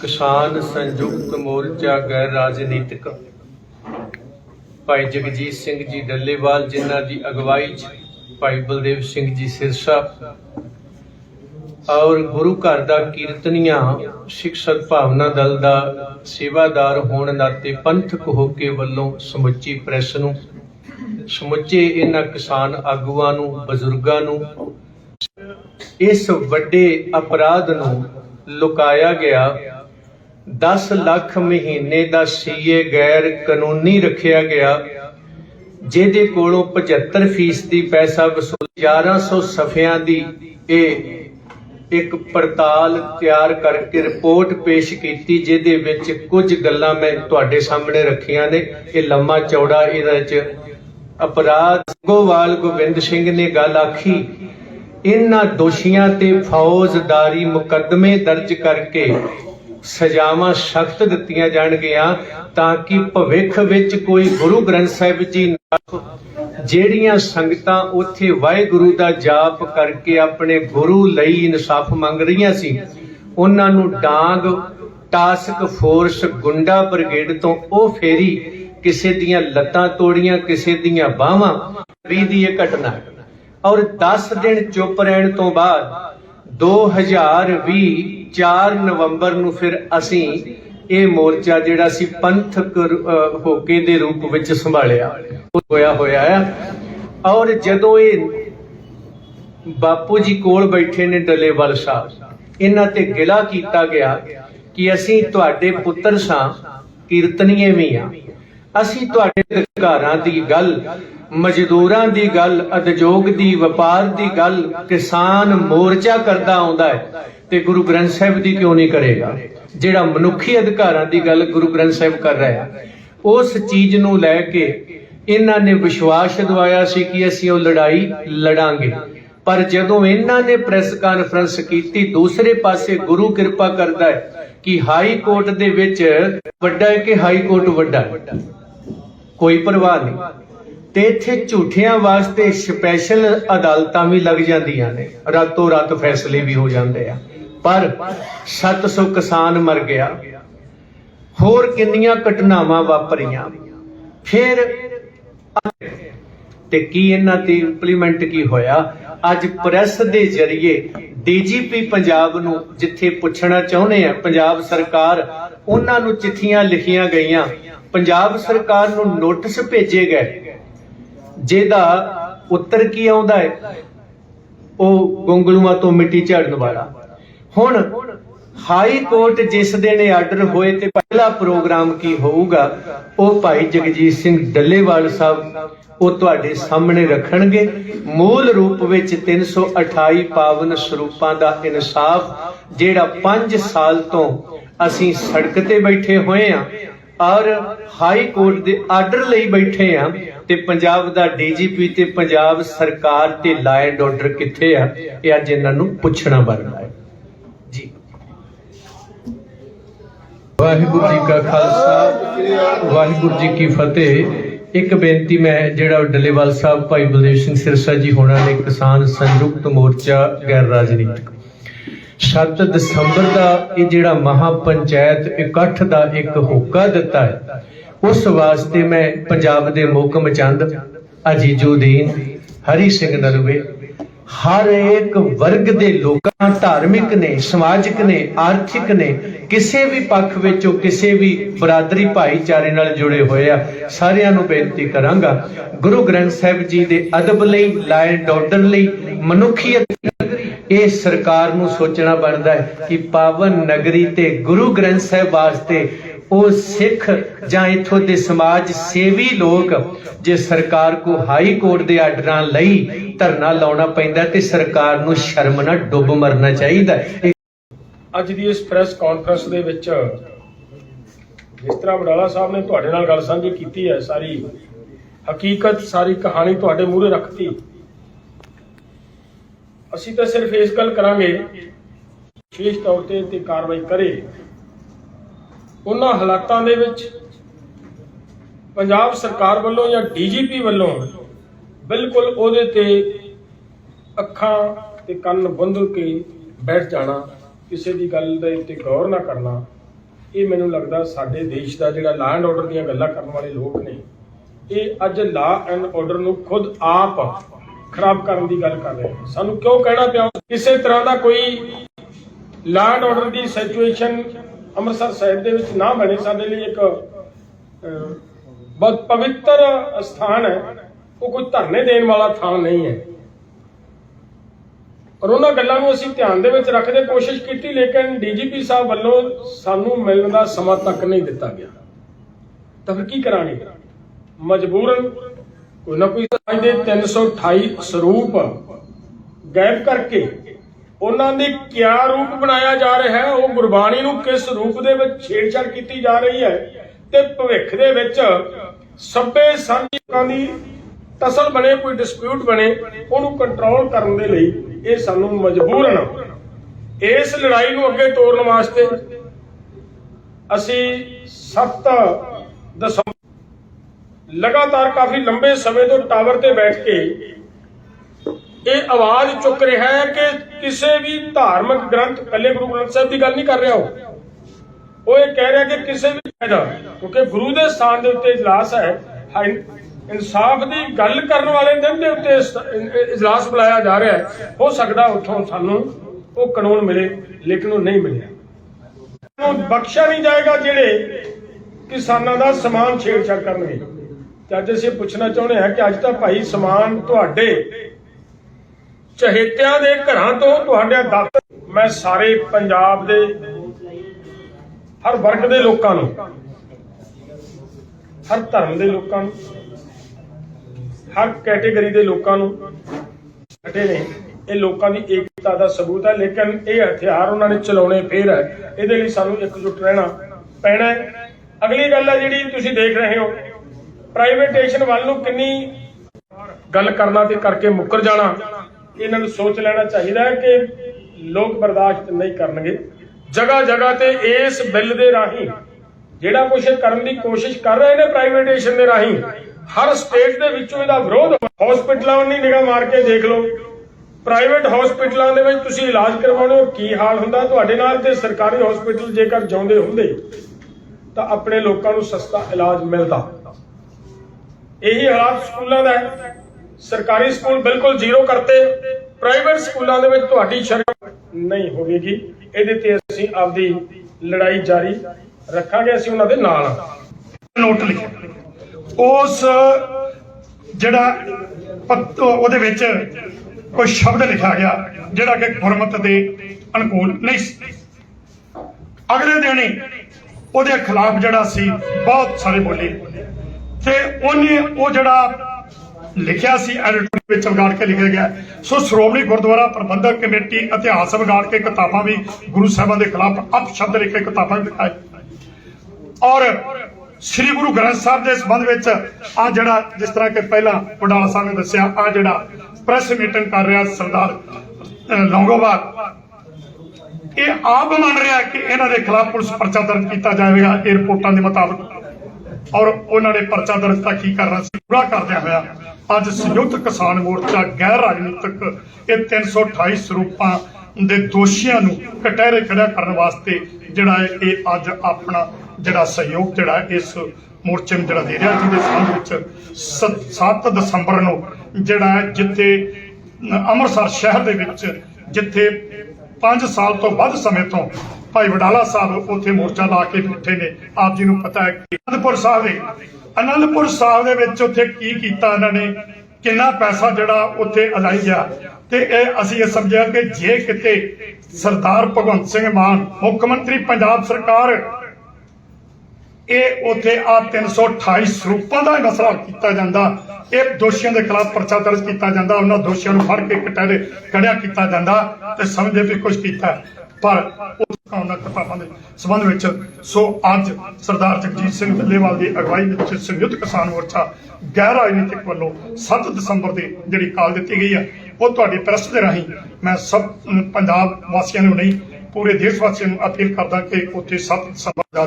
ਕਿਸਾਨ ਸੰਯੁਕਤ ਮੋਰਚਾ ਗੈਰ ਰਾਜਨੀਤਿਕ। ਭਾਈ ਜਗਜੀਤ ਸਿੰਘ ਜੀ ਡੱਲੇਵਾਲ, ਜਿਨ੍ਹਾਂ ਦੀ ਅਗਵਾਈ 'ਚ ਭਾਈ ਬਲਦੇਵ ਸਿੰਘ ਜੀ ਸਿਰਸਾ ਔਰ ਗੁਰੂ ਘਰ ਦਾ ਕੀਰਤਨੀਆਂ ਸਿੱਖ ਸਦਭਾਵਨਾ ਦਲ ਦਾ ਸੇਵਾਦਾਰ ਹੋਣ ਨਾਤੇ ਪੰਥਕ ਹੋ ਕੇ ਵੱਲੋਂ ਸਮੁੱਚੀ ਪ੍ਰੈਸ ਨੂੰ, ਸਮੁੱਚੇ ਇਹਨਾਂ ਕਿਸਾਨ ਆਗੂਆਂ ਨੂੰ, ਬਜ਼ੁਰਗਾਂ ਨੂੰ, ਇਸ ਵੱਡੇ ਅਪਰਾਧ ਨੂੰ ਲੁਕਾਇਆ ਗਿਆ। 10 ਲੱਖ ਮਹੀਨੇ ਦਾ ਸੀਏ ਗੈਰ ਕਾਨੂੰਨੀ ਰੱਖਿਆ ਗਿਆ, ਜਿਹਦੇ ਕੋਲੋਂ 75% ਦੀ ਪੈਸਾ ਵਸੂਲ 1100 ਸਫਿਆਂ ਦੀ ਇਹ ਇੱਕ ਪੜਤਾਲ ਤਿਆਰ ਕਰਕੇ ਰਿਪੋਰਟ ਪੇਸ਼ ਕੀਤੀ, ਜਿਹਦੇ ਵਿੱਚ ਕੁਝ ਗੱਲਾਂ ਮੈਂ ਤੁਹਾਡੇ ਸਾਹਮਣੇ ਰੱਖੀਆਂ ਨੇ। ਇਹ ਲੰਮਾ ਚੌੜਾ ਇਹਦੇ ਵਿੱਚ ਅਪਰਾਧ। ਗੋਵਾਲ ਗੋਬਿੰਦ ਸਿੰਘ ਨੇ ਗੱਲ ਆਖੀ, ਇਹਨਾਂ ਦੋਸ਼ੀਆਂ ਤੇ ਫੌਜਦਾਰੀ ਮੁਕੱਦਮੇ ਦਰਜ ਕਰਕੇ ਸਜ਼ਾਵਾਂ ਸਖਤ ਦਿੱਤੀਆਂ ਜਾਣਗੀਆਂ ਤਾਂ ਕਿ ਭਵਿੱਖ ਵਿੱਚ ਕੋਈ ਗੁਰੂ ਗ੍ਰੰਥ ਸਾਹਿਬ ਜੀ ਜਿਹੜੀਆਂ ਸੰਗਤਾਂ ਉੱਥੇ ਵਾਹਿਗੁਰੂ ਦਾ ਜਾਪ ਕਰਕੇ ਆਪਣੇ ਗੁਰੂ ਲਈ ਇਨਸਾਫ ਮੰਗ ਰਹੀਆਂ ਸੀ, ਉਹਨਾਂ ਨੂੰ ਡਾਂਗ, ਟਾਸਕ ਫੋਰਸ ਗੁੰਡਾ ਬ੍ਰਿਗੇਡ ਤੋਂ ਉਹ ਫੇਰੀ ਕਿਸੇ ਦੀਆਂ ਲੱਤਾਂ ਤੋੜੀਆਂ, ਕਿਸੇ ਦੀਆਂ ਬਾਹਾਂ ਵੀ ਦੀ ਇਹ ਘਟਨਾ। ਔਰ 10 ਦਿਨ ਚੁੱਪ ਰਹਿਣ ਤੋਂ ਬਾਅਦ 2020 4 ਨਵੰਬਰ ਨੂੰ ਫਿਰ ਅਸੀਂ ਇਹ ਮੋਰਚਾ ਜਿਹੜਾ ਸੀ ਪੰਥਕ ਹੋਕੇ ਦੇ ਰੂਪ ਵਿੱਚ ਸੰਭਾਲਿਆ। ਹੋਇਆ ਹੋਇਆ ਹੈ ਔਰ ਜਦੋਂ ਇਹ ਬਾਪੂ ਜੀ ਕੋਲ ਬੈਠੇ ਨੇ ਡੱਲੇਵਾਲ ਸਾਹਿਬ, ਇਹਨਾਂ ਤੇ ਗਿਲਾ ਕੀਤਾ ਗਿਆ ਕਿ ਅਸੀਂ ਤੁਹਾਡੇ ਪੁੱਤਰ ਸਾਂ, ਕੀਰਤਨੀਏ ਵੀ ਆ। ਅਸੀਂ ਤੁਹਾਡੇ ਅਧਿਕਾਰਾਂ ਦੀ ਗੱਲ ਮਜ਼ਦੂਰਾਂ ਦੀ ਗੱਲ, ਉਦਯੋਗ ਦੀ, ਵਪਾਰ ਦੀ ਗੱਲ ਕਿਸਾਨ ਮੋਰਚਾ ਕਰਦਾ ਆਉਂਦਾ ਹੈ ਤੇ ਗੁਰੂ ਗ੍ਰੰਥ ਸਾਹਿਬ ਦੀ ਕਿਉਂ ਨਹੀਂ ਕਰੇਗਾ? ਜਿਹੜਾ ਮਨੁੱਖੀ ਅਧਿਕਾਰਾਂ ਦੀ ਗੱਲ ਗੁਰੂ ਗ੍ਰੰਥ ਸਾਹਿਬ ਕਰ ਰਿਹਾ ਉਸ ਚੀਜ਼ ਨੂੰ ਲੈ ਕੇ ਇਹਨਾਂ ਨੇ ਵਿਸ਼ਵਾਸ ਦਿਵਾਇਆ ਸੀ ਕਿ ਅਸੀਂ ਉਹ ਲੜਾਈ ਲੜਾਂਗੇ। ਪਰ ਜਦੋਂ ਇਹਨਾਂ ਨੇ ਪ੍ਰੈਸ ਕਾਨਫਰੰਸ ਕੀਤੀ, ਦੂਸਰੇ ਪਾਸੇ ਗੁਰੂ ਕਿਰਪਾ ਕਰਦਾ ਹੈ ਕਿ ਹਾਈ ਕੋਰਟ ਦੇ ਵਿੱਚ ਵੱਡਾ ਹੈ ਕਿ ਹਾਈ ਕੋਰਟ ਵੱਡਾ ਹੈ। ਕੋਈ ਪਰਵਾਹ ਨਹੀਂ। ਤੇ ਇੱਥੇ ਝੂਠਿਆਂ ਵਾਸਤੇ ਸਪੈਸ਼ਲ ਅਦਾਲਤਾਂ ਵੀ ਲੱਗ ਜਾਂਦੀਆਂ ਨੇ। ਰਾਤੋਂ ਰਾਤ ਫੈਸਲੇ ਵੀ ਹੋ ਜਾਂਦੇ ਆ। ਪਰ 700 ਕਿਸਾਨ ਮਰ ਗਿਆ। ਹੋਰ ਕਿੰਨੀਆਂ ਘਟਨਾਵਾਂ ਵਾਪਰੀਆਂ। ਫਿਰ ਤੇ ਕੀ ਇਹਨਾਂ ਤੇ ਇੰਪਲੀਮੈਂਟ ਕੀ ਹੋਇਆ? ਅੱਜ ਪ੍ਰੈਸ ਦੇ ਜ਼ਰੀਏ ਡੀਜੀਪੀ ਪੰਜਾਬ ਨੂੰ ਜਿੱਥੇ ਪੁੱਛਣਾ ਚਾਹੁੰਦੇ ਆ, ਪੰਜਾਬ ਸਰਕਾਰ, ਉਹਨਾਂ ਨੂੰ ਚਿੱਠੀਆਂ ਲਿਖੀਆਂ ਗਈਆਂ। ਪੰਜਾਬ ਸਰਕਾਰ ਨੂੰ ਨੋਟਿਸ ਭੇਜੇ ਗਏ। ਜਿਹਦਾ ਉੱਤਰ ਕੀ ਆਉਂਦਾ ਹੈ? ਉਹ ਗੁੰਗਲੂਆਂ ਤੋਂ ਮਿੱਟੀ ਝਾੜਨ ਵਾਲਾ। ਹੁਣ ਹਾਈ ਕੋਰਟ ਜਿਸ ਦਿਨ ਇਹ ਆਰਡਰ ਹੋਏ ਤੇ ਪਹਿਲਾ ਪ੍ਰੋਗਰਾਮ ਕੀ ਹੋਊਗਾ, ਉਹ ਭਾਈ ਜਗਜੀਤ ਸਿੰਘ ਡੱਲੇਵਾਲ ਸਾਹਿਬ, ਉਹ ਤੁਹਾਡੇ ਸਾਹਮਣੇ ਰੱਖਣਗੇ। ਮੂਲ ਰੂਪ ਵਿੱਚ 328 ਪਾਵਨ ਸਰੂਪਾਂ ਦਾ ਇਨਸਾਫ, ਜਿਹੜਾ 5 ਸਾਲ ਤੋਂ ਅਸੀਂ ਸੜਕ ਤੇ ਬੈਠੇ ਹੋਏ ਆ ਔਰ ਹਾਈ ਕੋਰਟ ਦੇ ਆਰਡਰ ਲਈ ਬੈਠੇ ਆ ਤੇ ਪੰਜਾਬ ਦਾ ਡੀਜੀਪੀ ਤੇ ਪੰਜਾਬ ਸਰਕਾਰ ਤੇ ਲਾਇਨ ਆਰਡਰ ਕਿੱਥੇ ਆ, ਇਹ ਅੱਜ ਇਹਨਾਂ ਨੂੰ ਪੁੱਛਣਾ ਬਣਦਾ ਹੈ। ਜੀ। ਵਾਹਿਗੁਰੂ ਜੀ ਕਾ ਖਾਲਸਾ, ਵਾਹਿਗੁਰੂ ਜੀ ਕੀ ਫਤਿਹ। ਇੱਕ ਬੇਨਤੀ ਮੈਂ ਜਿਹੜਾ ਡੱਲੇਵਾਲ ਸਾਹਿਬ ਭਾਈ ਬਲਦੇਵ ਸਿੰਘ ਸਿਰਸਾ ਜੀ ਹੋਣਾ ਨੇ ਕਿਸਾਨ ਸੰਯੁਕਤ ਮੋਰਚਾ ਗੈਰ ਰਾਜਨੀਤਿਕ 7 ਦਸੰਬਰ ਦਾ ਇਹ ਜਿਹੜਾ ਮਹਾ ਪੰਚਾਇਤ ਇਕੱਠ ਦਾ ਇੱਕ ਹੋਕਾ ਦਿੱਤਾ ਹੈ, ਉਸ ਵਾਸਤੇ ਮੈਂ ਪੰਜਾਬ ਦੇ ਮੁਕਮ ਚੰਦ ਅਜੀਜੁਦੀਨ, ਹਰੀ ਸਿੰਘ ਨਰਵੇ ਹਰ ਇੱਕ ਵਰਗ ਦੇ ਲੋਕਾਂ, ਧਾਰਮਿਕ ਨੇ, ਸਮਾਜਿਕ ਨੇ, ਆਰਥਿਕ ਨੇ, ਕਿਸੇ ਵੀ ਪੱਖ ਵਿੱਚੋਂ ਕਿਸੇ ਵੀ ਬਰਾਦਰੀ ਭਾਈਚਾਰੇ ਨਾਲ ਜੁੜੇ ਹੋਏ ਆ, ਸਾਰਿਆਂ ਨੂੰ ਬੇਨਤੀ ਕਰਾਂਗਾ, ਗੁਰੂ ਗ੍ਰੰਥ ਸਾਹਿਬ ਜੀ ਦੇ ਅਦਬ ਲਈ ਲਾਇਨ ਆਰਡਰ ਲਈ, ਮਨੁੱਖੀਅਤ ਇਹ ਸਰਕਾਰ ਨੂੰ ਸੋਚਣਾ ਬਣਦਾ ਹੈ ਕਿ ਪਾਵਨ ਨਗਰੀ ਤੇ ਗੁਰੂ ਗ੍ਰੰਥ ਸਾਹਿਬ ਵਾਸਤੇ ਉਹ ਸਿੱਖ ਜਾਂ ਇਥੋਂ ਦੇ ਸਮਾਜ ਸੇਵੀ ਲੋਕ ਜੇ ਸਰਕਾਰ ਕੋ ਹਾਈ ਕੋਰਟ ਦੇ ਆਰਡਰਾਂ ਲਈ ਧਰਨਾ ਲਾਉਣਾ ਪੈਂਦਾ ਤੇ ਸਰਕਾਰ ਨੂੰ ਸ਼ਰਮ ਨਾਲ ਡੁੱਬ ਮਰਨਾ ਚਾਹੀਦਾ ਅੱਜ ਦੀ ਇਸ ਪ੍ਰੈਸ ਕਾਨਫਰੰਸ ਦੇ ਵਿੱਚ ਜਿਸ ਤਰ੍ਹਾਂ ਵਡਾਲਾ ਸਾਹਿਬ ਨੇ ਤੁਹਾਡੇ ਨਾਲ ਗੱਲ ਸਾਂਝੀ ਕੀਤੀ ਹੈ, ਸਾਰੀ ਹਕੀਕਤ, ਸਾਰੀ ਕਹਾਣੀ ਤੁਹਾਡੇ ਮੂਹਰੇ ਰੱਖਤੀ। ਅਸੀਂ ਤਾਂ ਸਿਰਫ ਇਸ ਗੱਲ ਕਰਾਂਗੇ, ਵਿਸ਼ੇਸ਼ ਤੌਰ ਤੇ ਤੇ ਕਾਰਵਾਈ ਕਰੇ। ਉਹਨਾਂ ਹਾਲਾਤਾਂ ਦੇ ਵਿੱਚ ਪੰਜਾਬ ਸਰਕਾਰ ਵੱਲੋਂ ਜਾਂ ਡੀਜੀਪੀ ਵੱਲੋਂ ਬਿਲਕੁਲ ਉਹਦੇ ਤੇ ਅੱਖਾਂ ਤੇ ਕੰਨ ਬੰਦ ਕੇ ਬੈਠ ਜਾਣਾ, ਕਿਸੇ ਦੀ ਗੱਲ ਦੇ ਉੱਤੇ ਗੌਰ ਨਾ ਕਰਨਾ, ਇਹ ਮੈਨੂੰ ਲੱਗਦਾ ਸਾਡੇ ਦੇਸ਼ ਦਾ ਜਿਹੜਾ ਲਾਅ ਐਂਡ ਆਰਡਰ ਦੀਆਂ ਗੱਲਾਂ ਕਰਨ ਵਾਲੇ ਲੋਕ ਨੇ, ਇਹ ਅੱਜ ਲਾਅ ਐਂਡ ਆਰਡਰ ਨੂੰ ਖੁਦ ਆਪ ਖਰਾਬ ਕਰਨ ਦੀ ਗੱਲ ਕਰ ਰਹੇ ਸਾਨੂੰ ਕਿਉਂ ਕਹਿਣਾ ਪਿਆ? ਕਿਸੇ ਤਰ੍ਹਾਂ ਦਾ ਕੋਈ ਲਾਅ ਐਂਡ ਆਰਡਰ ਦੀ ਸਿਚੁਏਸ਼ਨ ਅੰਮ੍ਰਿਤਸਰ ਸਾਹਿਬ ਦੇ ਵਿੱਚ ਨਾ ਬਣੇ। ਸਾਡੇ ਲਈ ਇੱਕ ਬਹੁਤ ਪਵਿੱਤਰ ਸਥਾਨ ਹੈ। ਉਹ ਕੋਈ ਧਰਨੇ ਦੇਣ ਵਾਲਾ ਥਾਂ ਨਹੀਂ ਹੈ। ਔਰ ਉਹਨਾਂ ਗੱਲਾਂ ਨੂੰ ਅਸੀਂ ਧਿਆਨ ਦੇ ਵਿੱਚ ਰੱਖਦੇ ਕੋਸ਼ਿਸ਼ ਕੀਤੀ, ਲੇਕਿਨ ਡੀਜੀਪੀ ਸਾਹਿਬ ਵੱਲੋਂ ਸਾਨੂੰ ਮਿਲਣ ਦਾ ਸਮਾਂ ਤੱਕ ਨਹੀਂ ਦਿੱਤਾ ਗਿਆ। ਤਾਂ ਫਿਰ ਕੀ ਕਰਾਂਗੇ? ਮਜਬੂਰਨ, ਕੋਈ ਨਾ ਕੋਈ ਅੱਜ ਦੇ 328 ਸਰੂਪ ਗਾਇਬ ਕਰਕੇ ਉਹਨਾਂ ਦੀ ਕਿਆ ਰੂਪ ਬਣਾਇਆ ਜਾ ਰਿਹਾ ਹੈ, ਉਹ ਗੁਰਬਾਣੀ ਨੂੰ ਕਿਸ ਰੂਪ ਦੇ ਵਿੱਚ ਛੇੜਛਾੜ ਕੀਤੀ ਜਾ ਰਹੀ ਹੈ ਤੇ ਭਵਿੱਖ ਦੇ ਵਿੱਚ ਸੱਬੇ ਸਾਂਝੀ ਦੀ ਤਸਲ ਬਣੇ, ਕੋਈ ਡਿਸਪਿਊਟ ਬਣੇ, ਉਹਨੂੰ ਕੰਟਰੋਲ ਕਰਨ ਦੇ ਲਈ ਇਹ ਸਾਨੂੰ ਮਜਬੂਰਨ ਇਸ ਲੜਾਈ ਨੂੰ ਅੱਗੇ ਤੋਰਨ ਵਾਸਤੇ ਅਸੀਂ 7 ਦਸੰਬਰ ਲਗਾਤਾਰ ਕਾਫੀ ਲੰਬੇ ਸਮੇਂ ਤੋਂ ਟਾਵਰ ਤੇ ਬੈਠ ਕੇ ਇਹ ਆਵਾਜ਼ ਚੁੱਕ ਰਿਹਾ ਹੈ ਕਿ ਕਿਸੇ ਵੀ ਧਾਰਮਿਕ ਗ੍ਰੰਥ ਕੱਲੇ ਗੁਰੂ ਗ੍ਰੰਥ ਸਾਹਿਬ ਦੀ ਗੱਲ ਨਹੀਂ ਕਰ ਰਿਹਾ ਉਹ। ਉਹ ਇਹ ਕਹਿ ਰਿਹਾ ਕਿ ਕਿਸੇ ਵੀ ਦਾ, ਕਿਉਂਕਿ ਗੁਰੂ ਦੇ ਸਥਾਨ ਦੇ ਉੱਤੇ ਇਜਲਾਸ ਹੈ ਇਨਸਾਫ ਦੀ ਗੱਲ ਕਰਨ ਵਾਲੇ ਦਿਨ ਦੇ ਉੱਤੇ ਇਜਲਾਸ ਬੁਲਾਇਆ ਜਾ ਰਿਹਾ ਹੈ। ਹੋ ਸਕਦਾ ਉੱਥੋਂ ਸਾਨੂੰ ਉਹ ਕਾਨੂੰਨ ਮਿਲੇ, ਲੇਕਿਨ ਉਹ ਨਹੀਂ ਮਿਲਿਆ। ਉਹ ਬਖਸ਼ਿਆ ਨਹੀਂ ਜਾਏਗਾ ਜਿਹੜੇ ਕਿਸਾਨਾਂ ਦਾ ਸਮਾਨ ਛੇੜਛਾੜ ਕਰਨਗੇ। ਤੇ ਅੱਜ ਅਸੀਂ ਪੁੱਛਣਾ ਚਾਹੁੰਦੇ ਹਾਂ ਕਿ ਅੱਜ ਤਾਂ ਭਾਈ ਸਮਾਨ ਤੁਹਾਡੇ ਚਹੇਤਿਆਂ ਦੇ ਘਰਾਂ ਤੋਂ ਤੁਹਾਡੇ ਦਫ਼ਤਰ ਮੈਂ ਸਾਰੇ ਪੰਜਾਬ ਦੇ, ਹਰ ਵਰਗ ਦੇ ਲੋਕਾਂ ਨੂੰ, ਹਰ ਧਰਮ ਦੇ ਲੋਕਾਂ ਨੂੰ, ਹਰ ਕੈਟੇਗਰੀ ਦੇ ਲੋਕਾਂ ਨੂੰ ਹਟੇ ਨੇ। ਇਹ ਲੋਕਾਂ ਦੀ ਏਕਤਾ ਦਾ ਸਬੂਤ ਹੈ, ਲੇਕਿਨ ਇਹ ਹਥਿਆਰ ਉਹਨਾਂ ਨੇ ਚਲਾਉਣੇ ਫੇਰ ਹੈ। ਇਹਦੇ ਲਈ ਸਾਨੂੰ ਇਕਜੁੱਟ ਰਹਿਣਾ ਪੈਣਾ ਅਗਲੀ ਗੱਲ ਹੈ ਜਿਹੜੀ ਤੁਸੀਂ ਦੇਖ ਰਹੇ ਹੋ ਪ੍ਰਾਈਵੇਟੇਸ਼ਨ ਵੱਲ ਨੂੰ ਕਿੰਨੀ ਗੱਲ ਕਰਨਾ ਤੇ ਕਰਕੇ ਮੁੱਕਰ ਜਾਣਾ। ਇਹਨਾਂ ਨੂੰ ਸੋਚ ਲੈਣਾ ਚਾਹੀਦਾ ਹੈ ਕਿ ਲੋਕ ਬਰਦਾਸ਼ਤ ਨਹੀਂ ਕਰਨਗੇ। ਜਗ੍ਹਾ ਜਗ੍ਹਾ ਤੇ ਇਸ ਬਿੱਲ ਦੇ ਰਾਹੀਂ ਜਿਹੜਾ ਕੁਝ ਕਰਨ ਦੀ ਕੋਸ਼ਿਸ਼ ਕਰ ਰਹੇ ਨੇ ਪ੍ਰਾਈਵੇਟੇਸ਼ਨ ਦੇ ਰਾਹੀਂ, ਹਰ ਸਟੇਟ ਦੇ ਵਿੱਚੋਂ ਇਹਦਾ ਵਿਰੋਧ ਹਸਪੀਟਲਾਂ ਵੱਲ ਨਹੀਂ, ਨਿਗਾਹ ਮਾਰ ਕੇ ਦੇਖ ਲਓ। ਪ੍ਰਾਈਵੇਟ ਹਸਪੀਟਲਾਂ ਦੇ ਵਿੱਚ ਤੁਸੀਂ ਇਲਾਜ ਕਰਵਾਉਣੇ ਹੋ, ਕੀ ਹਾਲ ਹੁੰਦਾ? ਤੁਹਾਡੇ ਨਾਲ ਤੇ ਸਰਕਾਰੀ ਹਸਪੀਟਲ ਜੇਕਰ ਜਾਉਂਦੇ ਹੁੰਦੇ, ਤਾਂ ਆਪਣੇ ਲੋਕਾਂ ਨੂੰ ਸਸਤਾ ਇਲਾਜ ਮਿਲਦਾ। ਇਹੀ ਹਾਲਾਤ ਸਕੂਲਾਂ ਦਾ ਹੈ। ਸਰਕਾਰੀ ਸਕੂਲ ਬਿਲਕੁਲ ਜ਼ੀਰੋ ਕਰਤੇ, ਪ੍ਰਾਈਵੇਟ ਸਕੂਲਾਂ ਦੇ ਵਿੱਚ ਤੁਹਾਡੀ ਸ਼ਰਮ ਨਹੀਂ ਹੋਵੇਗੀ। ਇਹਦੇ ਤੇ ਅਸੀਂ ਆਪਦੀ ਲੜਾਈ ਜਾਰੀ ਰੱਖਾਂਗੇ, ਅਸੀਂ ਉਹਨਾਂ ਦੇ ਨਾਲ ਨੋਟ ਲਿਖਿਆ। ਉਸ, ਜਿਹੜਾ ਉਹਦੇ ਵਿੱਚ ਕੋਈ ਸ਼ਬਦ ਲਿਖਿਆ ਗਿਆ, ਜਿਹੜਾ ਕਿ ਗੁਰਮਤ ਦੇ ਅਨੁਕੂਲ ਨਹੀਂ ਸੀ। ਅਗਲੇ ਦਿਨ ਹੀ ਉਹਦੇ ਖਿਲਾਫ ਜਿਹੜਾ ਸੀ, ਬਹੁਤ ਸਾਰੇ ਬੋਲੇ। ਤੇ ਉਹਨੇ ਉਹ ਜਿਹੜਾ ਲਿਖਿਆ ਸੀ ਐਡੀਟੋਰੀਅਲ ਵਿੱਚ ਵਿਗਾੜ ਕੇ ਲਿਖਿਆ ਗਿਆ। ਸੋ ਸ਼੍ਰੋਮਣੀ ਗੁਰਦੁਆਰਾ ਪ੍ਰਬੰਧਕ ਕਮੇਟੀ ਇਤਿਹਾਸ ਵਿਗਾੜ ਕੇ ਕਿਤਾਬਾਂ ਵੀ ਗੁਰੂ ਸਾਹਿਬਾਂ ਦੇ ਖਿਲਾਫ ਅਪ ਸ਼ਬਦ ਲਿਖ ਕੇ ਕਿਤਾਬਾਂ ਲਿਖਾਏ। ਔਰ ਸ੍ਰੀ ਗੁਰੂ ਗ੍ਰੰਥ ਸਾਹਿਬ ਦੇ ਸੰਬੰਧ ਵਿੱਚ ਆ ਜਿਹੜਾ, ਜਿਸ ਤਰ੍ਹਾਂ ਕਿ ਪਹਿਲਾਂ ਵਡਾਲਾ ਸਾਹਿਬ ਨੇ ਦੱਸਿਆ ਆ ਜਿਹੜਾ ਪ੍ਰੈਸ ਮੀਟਿੰਗ ਕਰ ਰਿਹਾ ਸਰਦਾਰ ਲੌਂਗੋਵਾਲ, ਇਹ ਆਪ ਮੰਨ ਰਿਹਾ ਕਿ ਇਹਨਾਂ ਦੇ ਖਿਲਾਫ ਪੁਲਿਸ ਪਰਚਾ ਦਰਜ ਕੀਤਾ ਜਾਵੇਗਾ, ਇਹ ਰਿਪੋਰਟਾਂ ਦੇ ਮੁਤਾਬਕ। ਔਰ ਉਹਨਾਂ ਨੇ ਪਰਚਾ ਦਰਜ ਤਾਂ ਕੀ ਕਰਨਾ ਸੀ? ਪੂਰਾ ਕਰਦਿਆਂ ਹੋਇਆ ਅੱਜ ਸੰਯੁਕਤ ਕਿਸਾਨ ਮੋਰਚਾ ਗੈਰ ਰਾਜਨੀਤਿਕ ਇਹ 328 ਸਰੂਪਾਂ ਦੇ ਦੋਸ਼ੀਆਂ ਨੂੰ ਕਟਹਿਰੇ ਖੜਾ ਕਰਨ ਵਾਸਤੇ ਜਿਹੜਾ ਹੈ, ਇਹ ਅੱਜ ਆਪਣਾ ਜਿਹੜਾ ਸਹਿਯੋਗ ਜਿਹੜਾ ਇਸ ਮੋਰਚੇ ਨੂੰ ਜਿਹੜਾ ਦੇ ਰਿਹਾ ਜਿਹਦੇ ਸੰਬੰਧ ਵਿੱਚ 7 ਦਸੰਬਰ ਨੂੰ ਜਿਹੜਾ ਹੈ, ਜਿੱਥੇ ਅੰਮ੍ਰਿਤਸਰ ਸ਼ਹਿਰ ਦੇ ਵਿੱਚ ਜਿੱਥੇ 5 ਸਾਲ ਤੋਂ ਵੱਧ ਸਮੇਂ ਤੋਂ ਭਾਈ ਵਡਾਲਾ ਸਾਹਿਬ ਉੱਥੇ ਮੋਰਚਾ ਲਾ ਕੇ ਬੈਠੇ ਨੇ। ਆਪ ਜੀ ਨੂੰ ਪਤਾ ਹੈ ਕਿ ਅਨੰਦਪੁਰ ਸਾਹਿਬ ਦੇ ਅਨੰਦਪੁਰ ਸਾਹਿਬ ਦੇ ਵਿੱਚ ਉੱਥੇ ਕੀ ਕੀਤਾ ਇਹਨਾਂ ਨੇ? ਕਿੰਨਾ ਪੈਸਾ ਜਿਹੜਾ ਉੱਥੇ ਅਲਾਈ ਗਿਆ? ਤੇ ਇਹ ਅਸੀਂ ਇਹ ਸਮਝਿਆ ਕਿ ਜੇ ਕਿਤੇ ਸਰਦਾਰ ਭਗਵੰਤ ਸਿੰਘ ਮਾਨ, ਮੁੱਖ ਮੰਤਰੀ ਪੰਜਾਬ ਸਰਕਾਰ ਇਹ ਉਥੇ ਆ 328 ਸਰੂਪਾਂ ਦਾ ਮਸਲਾ ਕੀਤਾ ਜਾਂਦਾ। ਇਹ ਦੋਸ਼ੀਆਂ ਦੇ ਖਿਲਾਫ ਪਰਚਾ ਦਰਜ ਕੀਤਾ ਜਾਂਦਾ, ਉਹਨਾਂ ਦੋਸ਼ੀਆਂ ਨੂੰ ਫੜ ਕੇ ਕਟਹਿਰੇ ਖੜਿਆ ਕੀਤਾ ਜਾਂਦਾ ਤੇ ਸਮਝਦੇ ਵੀ ਕੁਝ ਕੀਤਾ ਪਰ ਉਹਨਾਂ ਕਿਤਾਬਾਂ ਦੇ ਸੰਬੰਧ ਵਿੱਚ ਸੋ ਅੱਜ ਸਰਦਾਰ ਜਗਜੀਤ ਸਿੰਘ ਬੱਲੇਵਾਲ ਦੀ ਅਗਵਾਈ ਵਿੱਚ ਸੰਯੁਕਤ ਕਿਸਾਨ ਮੋਰਚਾ ਗੈਰ ਰਾਜਨੀਤਿਕ ਵੱਲੋਂ 7 ਦਸੰਬਰ ਦੀ ਜਿਹੜੀ ਕਾਲ ਦਿੱਤੀ ਗਈ ਹੈ, ਉਹ ਤੁਹਾਡੀ ਪ੍ਰੈਸ ਦੇ ਰਾਹੀਂ ਮੈਂ ਸਭ ਪੰਜਾਬ ਵਾਸੀਆਂ ਨੂੰ ਨਹੀਂ, ਪੂਰੇ ਦੇਸ਼ ਵਾਸੀਆਂ ਨੂੰ ਅਪੀਲ ਕਰਦਾ ਕਿ ਉੱਥੇ 7 ਦਸੰਬਰ ਦਾ